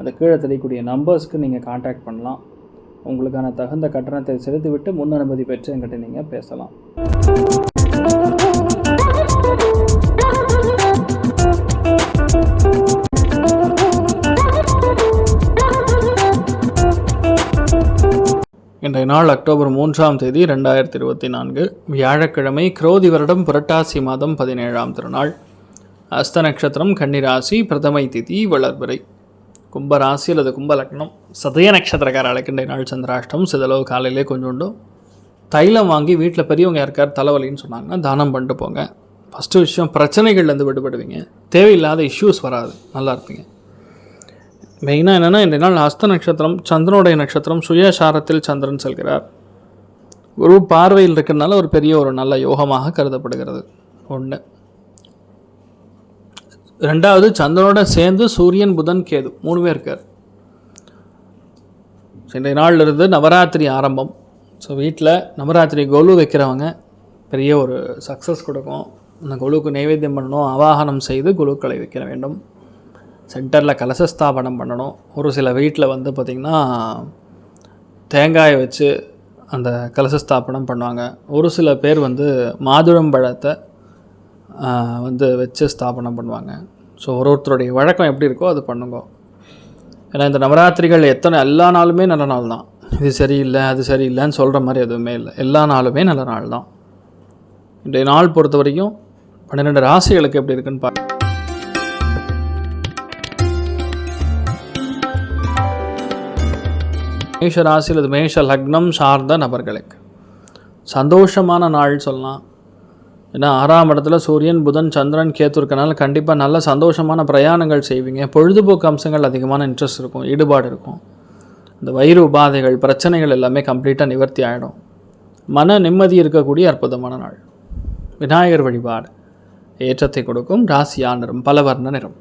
அந்த கீழே தெரியக்கூடிய நம்பர்ஸ்க்கு நீங்கள் காண்டாக்ட் பண்ணலாம். உங்களுக்கான தகுந்த கட்டணத்தை செலுத்திவிட்டு முன் அனுமதி பெற்று என்கிட்ட நீங்கள் பேசலாம். இன்றைய நாள் அக்டோபர் மூன்றாம் தேதி ரெண்டாயிரத்தி இருபத்தி நான்கு. வியாழக்கிழமை குரோதி வருடம் புரட்டாசி மாதம் பதினேழாம் திருநாள். அஸ்த நட்சத்திரம் கன்னிராசி பிரதமை திதி வளர்பிறை. கும்பராசி அல்லது கும்பலக்னம் சதய நட்சத்திரக்காரர்களுக்கு இன்றைய நாள் சந்திராஷ்டம் சிதளவு காலையிலே கொஞ்சோண்டு தைலம் வாங்கி வீட்டில் பெரியவங்க யாருக்கார் தலைவலின்னு சொன்னாங்கன்னா தானம் பண்ணிட்டு போங்க. ஃபஸ்ட்டு விஷயம் பிரச்சனைகள்லேருந்து விடுபடுவீங்க. தேவையில்லாத இஷ்யூஸ் வராது. நல்லா இருப்பீங்க. மெயினாக என்னென்னா இந்த நாள் ஹஸ்த நட்சத்திரம் சந்திரனுடைய நட்சத்திரம் சுயசாரத்தில் சந்திரன் செல்கிறார். குரு பார்வையில் இருக்கிறதுனால ஒரு பெரிய ஒரு நல்ல யோகமாக கருதப்படுகிறது. ஒன்று ரெண்டாவது சந்திரனோட சேர்ந்து சூரியன் புதன் கேது மூணு பேர் இருக்கார். இன்றைய நாளில் இருந்து நவராத்திரி ஆரம்பம். ஸோ வீட்டில் நவராத்திரி கொலு வைக்கிறவங்க பெரிய ஒரு சக்ஸஸ் கொடுக்கும். அந்த கொலுக்கு நைவேத்தியம் பண்ணணும் அவாகனம் செய்து குழுக்களை வைக்க வேண்டும். சென்டரில் கலசஸ்தாபனம் பண்ணணும். ஒரு சில வீட்டில் வந்து பார்த்திங்கன்னா தேங்காயை வச்சு அந்த கலசஸ்தாபனம் பண்ணுவாங்க. ஒரு சில பேர் வந்து மாதுளம்பழத்தை வந்து வச்சு ஸ்தாபனம் பண்ணுவாங்க. ஸோ ஒரு ஒருத்தருடைய வழக்கம் எப்படி இருக்கோ அது பண்ணுங்க. ஏன்னா இந்த நவராத்திரிகள் எத்தனை எல்லா நாளுமே நல்ல நாள் தான். இது சரியில்லை அது சரியில்லைன்னு சொல்கிற மாதிரி எதுவுமே இல்லை. எல்லா நாளுமே நல்ல நாள் தான். இன்றைய நாள் பொறுத்த வரைக்கும் பன்னிரெண்டு ராசிகளுக்கு எப்படி இருக்குன்னு பார்க்க மேஷ ராசியில் இது மேஷ லக்னம் சார்ந்த நபர்களுக்கு. சந்தோஷமான நாள் சொல்லலாம். ஏன்னா ஆறாம் இடத்துல சூரியன் புதன் சந்திரன் கேத்து இருக்கனால கண்டிப்பாக நல்ல சந்தோஷமான பிரயாணங்கள் செய்வீங்க. பொழுதுபோக்கு அம்சங்கள் அதிகமான இன்ட்ரெஸ்ட் இருக்கும் ஈடுபாடு இருக்கும். இந்த வயிறு உபாதைகள் பிரச்சனைகள் எல்லாமே கம்ப்ளீட்டாக நிவர்த்தி ஆகிடும் மன நிம்மதி இருக்கக்கூடிய அற்புதமான நாள். விநாயகர் வழிபாடு. ஏற்றத்தை கொடுக்கும் ராசியா நிறம் பலவர்ண நிறம்.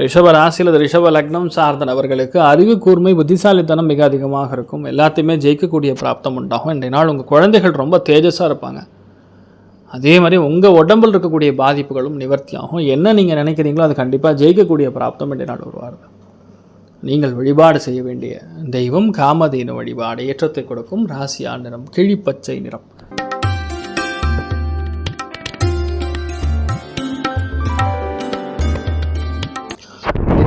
ரிஷப ராசி அல்லது ரிஷப லக்னம் சார்ந்த நபர்களுக்கு அறிவு கூர்மை புத்திசாலித்தனம் மிக அதிகமாக இருக்கும். எல்லாத்தையுமே ஜெயிக்கக்கூடிய பிராப்தம் உண்டாகும். இன்றைய நாள் உங்கள் குழந்தைகள் ரொம்ப தேஜஸாக இருப்பாங்க. அதே மாதிரி உங்கள் உடம்பில் இருக்கக்கூடிய பாதிப்புகளும் நிவர்த்தி ஆகும். என்ன நீங்கள் நினைக்கிறீங்களோ அது கண்டிப்பாக ஜெயிக்கக்கூடிய பிராப்தம் இன்றைய நாள் உருவாருது நீங்கள் வழிபாடு செய்ய வேண்டிய தெய்வம் காமதேனு வழிபாடு ஏற்றத்தை கொடுக்கும். ராசியா நிறம் கிழிப்பச்சை நிறம்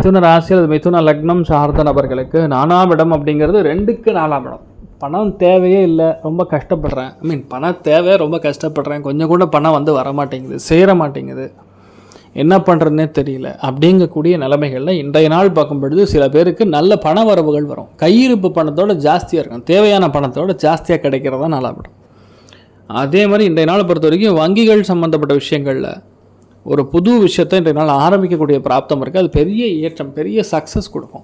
மிதுன ராசி அல்லது மிதுன லக்னம் சார்ந்த நபர்களுக்கு நானாம் இடம் அப்படிங்கிறது ரெண்டுக்கு நாலாம் இடம். பணம் தேவையே இல்லை ரொம்ப கஷ்டப்படுறேன். ஐ மீன் பணம் தேவை ரொம்ப கஷ்டப்படுறேன். கொஞ்சம் கூட பணம் வந்து வர மாட்டேங்குது சேர மாட்டேங்குது. என்ன பண்ணுறதுனே தெரியல. அப்படிங்கக்கூடிய நிலைமைகளில் இன்றைய நாள் பார்க்கும் பொழுது சில பேருக்கு நல்ல பண வரவுகள் வரும். கையிருப்பு பணத்தோட ஜாஸ்தியாக இருக்கும். தேவையான பணத்தோட ஜாஸ்தியாக கிடைக்கிறதா நல்லா அதே மாதிரி இன்றைய நாளை பொறுத்த வரைக்கும் வங்கிகள் சம்மந்தப்பட்ட விஷயங்களில் ஒரு புது விஷயத்தை இன்றைய நாள் ஆரம்பிக்கக்கூடிய பிராப்தம் இருக்குது அது பெரிய ஏற்றம் பெரிய சக்ஸஸ் கொடுக்கும்.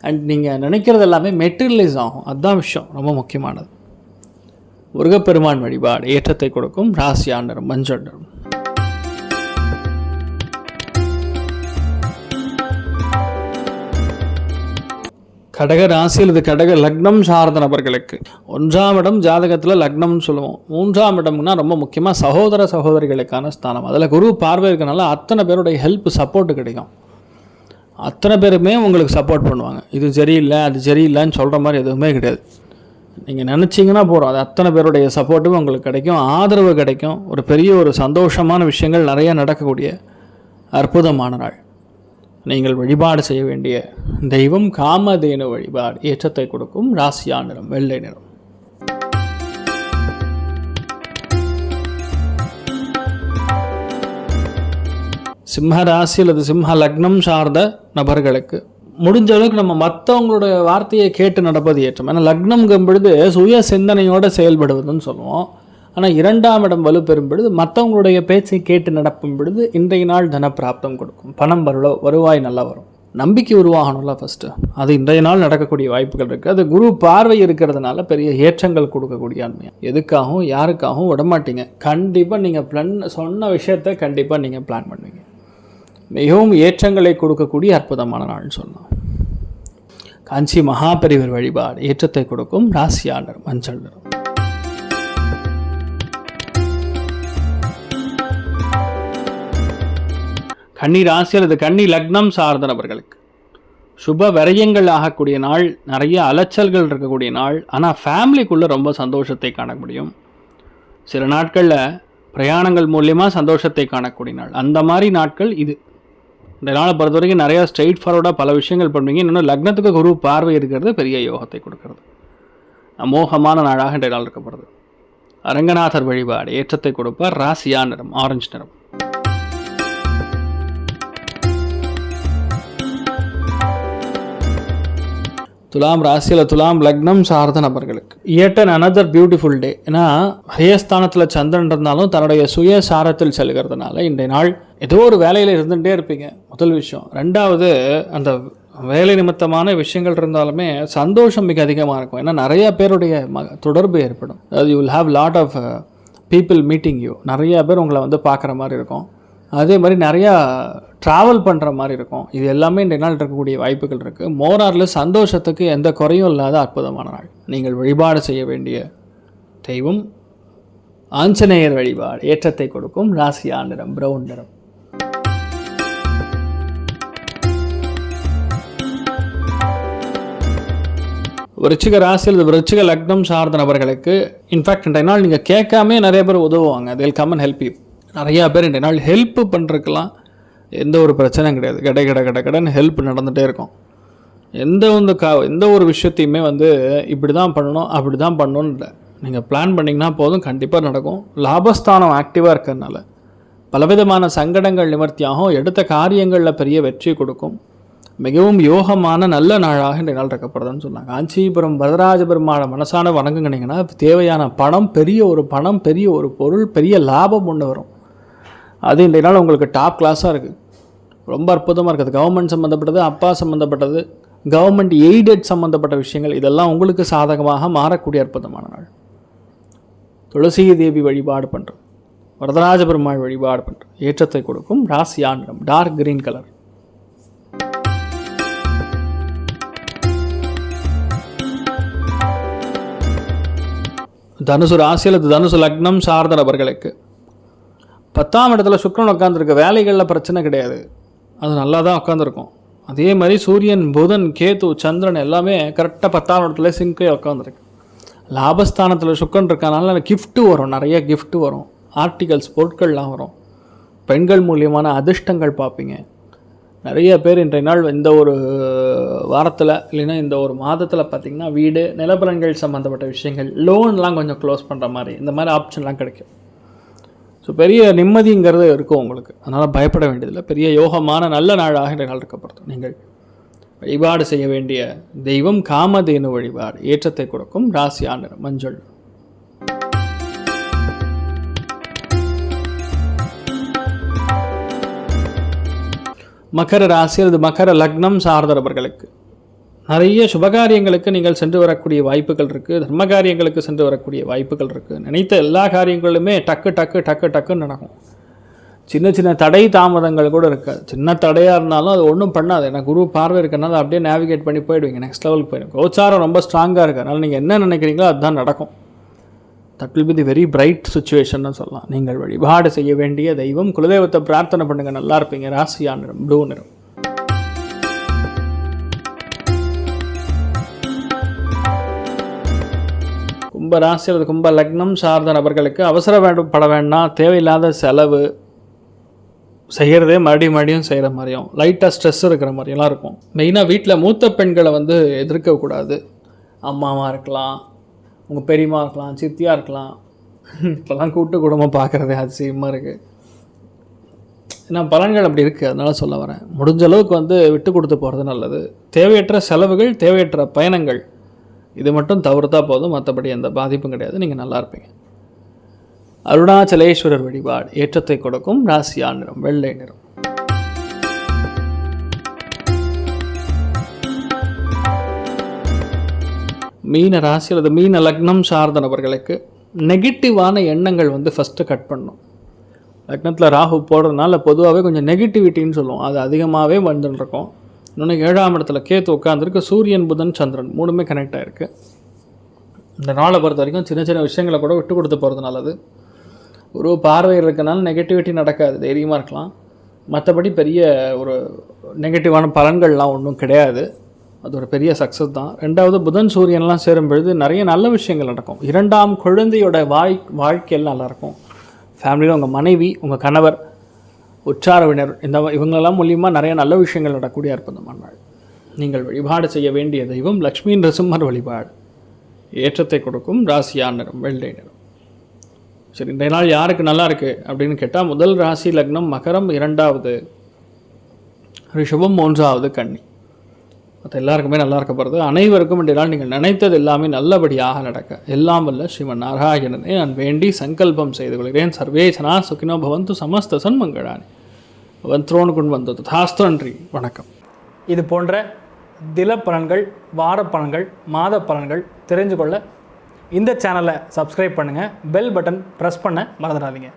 அண்ட் நீங்கள் நினைக்கிறது எல்லாமே மெட்டீரியலைஸ் ஆகும். அதுதான் விஷயம். ரொம்ப முக்கியமானது. முருகப்பெருமான் வழிபாடு ஏற்றத்தை கொடுக்கும். ராசி ஆண்டரும் மஞ்சள் கடக ராசி அல்லது கடக லக்னம் சார்ந்த நபர்களுக்கு. ஒன்றாம் இடம் ஜாதகத்தில் லக்னம்னு சொல்லுவோம். மூன்றாம் இடம்னா ரொம்ப முக்கியமாக சகோதர சகோதரிகளுக்கான ஸ்தானம். அதில் குரு பார்வை இருக்கனால அத்தனை பேருடைய ஹெல்ப் சப்போர்ட் கிடைக்கும். அத்தனை பேருமே உங்களுக்கு சப்போர்ட் பண்ணுவாங்க. இது சரியில்லை அது சரியில்லைன்னு சொல்கிற மாதிரி எதுவுமே கிடையாது. நீங்கள் நினச்சிங்கன்னா போகிறோம் அது அத்தனை பேருடைய சப்போர்ட்டும் உங்களுக்கு கிடைக்கும். ஆதரவு கிடைக்கும். ஒரு பெரிய ஒரு சந்தோஷமான விஷயங்கள் நிறைய நடக்கக்கூடிய அற்புதமான நாள் நீங்கள் வழிபாடு செய்ய வேண்டிய தெய்வம் காமதேனு வழிபாடு ஏற்றத்தை கொடுக்கும் ராசியா நிறம் வெள்ளை நிறம். சிம்ம ராசி அல்லது சிம்ம லக்னம் சார்ந்த நபர்களுக்கு முடிஞ்ச அளவுக்கு நம்ம மற்றவங்களோட வார்த்தையை கேட்டு நடப்பது ஏற்றம். ஏன்னா லக்னம்ங்கும் பொழுது சுய சிந்தனையோடு செயல்படுவதுன்னு சொல்லுவோம். ஆனால் இரண்டாம் இடம் வலுப்பெறும் பொழுது மற்றவங்களுடைய பேச்சை கேட்டு நடக்கும் பொழுது இன்றைய நாள் தனப்பிராப்தம் கொடுக்கும். பணம் வரலோ வருவாய் நல்லா வரும். நம்பிக்கை உருவாகணும்ல ஃபஸ்ட்டு அது இன்றைய நாள் நடக்கக்கூடிய வாய்ப்புகள் இருக்குது அது குரு பார்வை இருக்கிறதுனால பெரிய ஏற்றங்கள் கொடுக்கக்கூடிய அண்மையாக எதுக்காகவும் யாருக்காகவும் விடமாட்டீங்க. கண்டிப்பாக நீங்கள் பிளான் சொன்ன விஷயத்தை கண்டிப்பாக நீங்கள் பிளான் பண்ணுவீங்க. மிகவும் ஏற்றங்களை கொடுக்கக்கூடிய அற்புதமான நாள்னு சொல்லலாம். காஞ்சி மகாபெரிவர் வழிபாடு ஏற்றத்தை கொடுக்கும் ராசியாளர் மஞ்சள் நிறம். கன்னி ராசி அல்லது கன்னி லக்னம் சார்ந்த நபர்களுக்கு சுப விரயங்கள் ஆகக்கூடிய நாள் நிறைய அலைச்சல்கள் இருக்கக்கூடிய நாள் ஆனால் ஃபேமிலிக்குள்ளே ரொம்ப சந்தோஷத்தை காண முடியும். சில நாட்களில் பிரயாணங்கள் மூலியமாக சந்தோஷத்தை காணக்கூடிய நாள். அந்த மாதிரி நாட்கள் இது. இந்த நாளை பொறுத்த வரைக்கும் நிறையா ஸ்ட்ரெயிட் ஃபார்வர்டாக பல விஷயங்கள் பண்ணுவீங்க. இன்னொன்று லக்னத்துக்கு குரு பார்வை இருக்கிறது பெரிய யோகத்தை கொடுக்கறது. அமோகமான நாளாக இன்றைய நாள் இருக்கப்படுது அரங்கநாதர் வழிபாடு ஏற்றத்தை கொடுப்பார் ராசியா நிறம் ஆரஞ்சு நிறம். துலாம் ராசியில் துலாம் லக்னம் சார்ந்த நபர்களுக்கு. இயட்டன் அனதர் பியூட்டிஃபுல் டே ஏன்னா ஹயஸ்தானத்தில் சந்திரன் இருந்தாலும் தன்னுடைய சுய சாரத்தில் செல்கிறதுனால இன்றைய நாள் ஏதோ ஒரு வேலையில் இருந்துகிட்டே இருப்பீங்க. முதல் விஷயம். ரெண்டாவது அந்த வேலை நிமித்தமான விஷயங்கள் இருந்தாலுமே சந்தோஷம் மிக அதிகமாக இருக்கும். ஏன்னா நிறைய பேருடைய ம தொடர்பு ஏற்படும். அதாவது you will have lot of people meeting you நிறைய பேர் உங்களை வந்து பார்க்குற மாதிரி இருக்கும். அதே மாதிரி நிறையா ட்ராவல் பண்ணுற மாதிரி இருக்கும். இது எல்லாமே இந்த நாள் இருக்கக்கூடிய வாய்ப்புகள் இருக்குது மோராரில் சந்தோஷத்துக்கு எந்த குறையும் இல்லாத அற்புதமான நாள். நீங்கள் வழிபாடு செய்ய வேண்டிய தெய்வம் ஆஞ்சநேயர் வழிபாடு. ஏற்றத்தை கொடுக்கும் ராசியா நிறம் பிரவுன் நிறம். விருச்சிக ராசி அல்லது விருச்சிக லக்னம் சார்ந்த நபர்களுக்கு இன்ஃபேக்ட் இன்றைய நாள் நீங்கள் கேட்காமே நிறைய பேர் உதவுவாங்க. அதில் கம் அண்ட் ஹெல்ப் யூ நிறையா பேர் இன்றைய நாள் ஹெல்ப் பண்ணுறதுக்கெல்லாம் எந்த ஒரு பிரச்சனையும் கிடையாது. கடை கடை கடை கடைன்னு ஹெல்ப் நடந்துகிட்டே இருக்கும். எந்த வந்து கா எந்த ஒரு விஷயத்தையுமே வந்து இப்படி தான் பண்ணணும் அப்படி தான் பண்ணணும்னு இல்லை. நீங்கள் பிளான் பண்ணிங்கன்னா போதும் கண்டிப்பாக நடக்கும். லாபஸ்தானம் ஆக்டிவாக இருக்கிறதுனால. பலவிதமான சங்கடங்கள் நிவர்த்தியாகும் எடுத்த காரியங்களில் பெரிய வெற்றி கொடுக்கும். மிகவும் யோகமான நல்ல நாளாக இந்த நாள் இருக்கப்படுதுன்னு சொன்னாங்க. காஞ்சிபுரம் வரதராஜ பெருமாளை மனசான வணங்குனீங்கன்னா தேவையான பணம் பெரிய ஒரு பணம் பெரிய ஒரு பொருள் பெரிய லாபம் ஒன்று வரும். அது இன்றைய நாள் உங்களுக்கு டாப் கிளாஸாக இருக்குது ரொம்ப அற்புதமாக இருக்குது கவர்மெண்ட் சம்மந்தப்பட்டது அப்பா சம்மந்தப்பட்டது கவர்மெண்ட் எய்டட் சம்மந்தப்பட்ட விஷயங்கள் இதெல்லாம் உங்களுக்கு சாதகமாக மாறக்கூடிய அற்புதமான நாள். துளசி தேவி வழிபாடு பண்ணுறது வரதராஜ பெருமாள் வழிபாடு பண்ணுறது ஏற்றத்தை கொடுக்கும் ராசியா நிறம் டார்க் கிரீன் கலர் தனுசு ராசி அல்லது தனுசு லக்னம் சார்ந்த நபர்களுக்கு. பத்தாம் இடத்துல சுக்கிரன் உட்காந்துருக்கு வேலைகளில் பிரச்சனை கிடையாது. அது நல்லா தான் உட்காந்துருக்கும் அதே மாதிரி சூரியன் புதன் கேது சந்திரன் எல்லாமே கரெக்டாக பத்தாம் இடத்துல சிங்கே உட்காந்துருக்கு லாபஸ்தானத்தில் சுக்கன் இருக்கனால கிஃப்ட்டு வரும் நிறைய கிஃப்ட்டு வரும். ஆர்டிகல்ஸ் பொருட்கள்லாம் வரும். பெண்கள் மூலியமான அதிர்ஷ்டங்கள் பார்ப்பீங்க. நிறைய பேர் இன்றைய நாள் இந்த ஒரு வாரத்தில் இல்லைன்னா இந்த ஒரு மாதத்தில் பார்த்திங்கன்னா வீடு நிலப்பலன்கள் சம்மந்தப்பட்ட விஷயங்கள் லோன்லாம் கொஞ்சம் க்ளோஸ் பண்ணுற மாதிரி இந்த மாதிரி ஆப்ஷன்லாம் கிடைக்கும். ஸோ பெரிய நிம்மதிங்கிறது இருக்கும் உங்களுக்கு. அதனால் பயப்பட வேண்டியதில்லை. பெரிய யோகமான நல்ல நாளாக இந்த நாள் இருக்கப்படுத்தும் நீங்கள் வழிபாடு செய்ய வேண்டிய தெய்வம் காமதேனு வழிபாடு ஏற்றத்தை கொடுக்கும் ராசி ஆண்டு மஞ்சள். மகர ராசி அல்லது மகர லக்னம் சார்ந்தவர்களுக்கு நிறைய சுபகாரியங்களுக்கு நீங்கள் சென்று வரக்கூடிய வாய்ப்புகள் இருக்குது தர்ம காரியங்களுக்கு சென்று வரக்கூடிய வாய்ப்புகள் இருக்குது நினைத்த எல்லா காரியங்களுமே டக்கு டக்கு டக்கு டக்குன்னு நடக்கும். சின்ன சின்ன தடை தாமதங்கள் கூட இருக்காது சின்ன தடையாக இருந்தாலும் அது ஒன்றும் பண்ணாது. ஏன்னா குரு பார்வை இருக்கனால அப்படியே நேவிகேட் பண்ணி போயிடுவீங்க. நெக்ஸ்ட் லெவலுக்கு போயிடும் கோச்சாரம் ரொம்ப ஸ்ட்ராங்காக இருக்குது அதனால் நீங்கள் என்ன நினைக்கிறீங்களோ அதுதான் நடக்கும். That will be the very bright situation சொல்லலாம். நீங்கள் வழிபாடு செய்ய வேண்டிய தெய்வம். குலதெய்வத்தை பிரார்த்தனை பண்ணுங்கள் நல்லா இருப்பீங்க. ராசியா நிறம் ப்ளூ நிறம். கும்ப ராசி அல்லது கும்ப லக்னம் சார்ந்த நபர்களுக்கு அவசர வேண்டும் பட வேண்டாம் தேவையில்லாத செலவு செய்கிறதே மறுபடியும் மறுபடியும் செய்கிற மாதிரியும் லைட்டாக ஸ்ட்ரெஸ் இருக்கிற மாதிரியெல்லாம் இருக்கும். மெயினாக வீட்டில் மூத்த பெண்களை வந்து எதிர்க்கக்கூடாது அம்மாவாக இருக்கலாம் உங்கள் பெரியம்மா இருக்கலாம் சித்தியாக இருக்கலாம். இப்போல்லாம் கூட்டு குடும்பம் பார்க்குறதே அதிசயமாக இருக்குது ஏன்னா பலன்கள் அப்படி இருக்குது அதனால் சொல்ல வரேன். முடிஞ்ச அளவுக்கு வந்து விட்டு கொடுத்து போகிறது நல்லது. தேவையற்ற செலவுகள் தேவையற்ற பயணங்கள். இது மட்டும் தவிர்த்தா போதும் மற்றபடி எந்த பாதிப்பும் கிடையாது. நீங்கள் நல்லா இருப்பீங்க. அருணாச்சலேஸ்வரர் வழிபாடு ஏற்றத்தை கொடுக்கும் ராசியா நிறம் வெள்ளை நிறம். மீன ராசி அல்லது மீன லக்னம் சார்ந்த நபர்களுக்கு நெகட்டிவான எண்ணங்கள் வந்து ஃபஸ்ட்டு கட் பண்ணும். லக்னத்தில் ராகு போடுறதுனால பொதுவாகவே கொஞ்சம் நெகட்டிவிட்டின்னு சொல்லுவோம். அது அதிகமாகவே வந்துன்னு இருக்கும் இன்னொன்று ஏழாம் இடத்துல கேத்து உட்காந்துருக்கு சூரியன் புதன் சந்திரன் மூணுமே கனெக்ட் ஆகிருக்கு இந்த நாளை பொறுத்த வரைக்கும் சின்ன சின்ன விஷயங்களை கூட விட்டு கொடுத்து போகிறது நல்லது. ஒரு பார்வை இருக்கனால நெகட்டிவிட்டி நடக்காது தைரியமாக இருக்கலாம். மற்றபடி பெரிய ஒரு நெகட்டிவான பலன்கள்லாம் ஒன்றும் கிடையாது. அது ஒரு பெரிய சக்ஸஸ் தான். ரெண்டாவது புதன் சூரியன்லாம் சேரும் பொழுது நிறைய நல்ல விஷயங்கள் நடக்கும். இரண்டாம் குழந்தையோட வாய் வாழ்க்கையில் நல்லாயிருக்கும் ஃபேமிலியில் உங்கள் மனைவி உங்கள் கணவர் உச்சாரவினர் இந்த இவங்களெல்லாம் மூலியமாக நிறைய நல்ல விஷயங்கள் நடக்கக்கூடிய அற்புதமான நாள். நீங்கள் வழிபாடு செய்ய வேண்டிய தெய்வம் லக்ஷ்மி நரசிம்மர் வழிபாடு. ஏற்றத்தை கொடுக்கும் ராசியா நிறம்? வெள்ளை நிறம். சரி இந்த நாள் யாருக்கு நல்லா இருக்குது அப்படின்னு கேட்டால் முதல் ராசி லக்னம் மகரம் இரண்டாவது ரிஷபம் மூன்றாவது கன்னி. மற்ற எல்லாருக்குமே நல்லா இருக்க போகிறது அனைவருக்கும் என்றால் நீங்கள் நினைத்தது எல்லாமே நல்லபடியாக நடக்க. எல்லாம் வல்ல ஸ்ரீமன் நாராயணனை நான் வேண்டி சங்கல்பம் செய்து கொள்கிறேன். சர்வேஜனா சுகினோ பவந்து சமஸ்த சன்மங்களானி. வந்த்ரோன் கொண்டு வந்தது. தாஸ்திரன்றி வணக்கம். இது போன்ற தில பலன்கள் வார பலன்கள் மாத பலன்கள் தெரிஞ்சு கொள்ள இந்த சேனலை சப்ஸ்கிரைப் பண்ணுங்கள் பெல் பட்டன் ப்ரெஸ் பண்ண மறந்துடாதீங்க.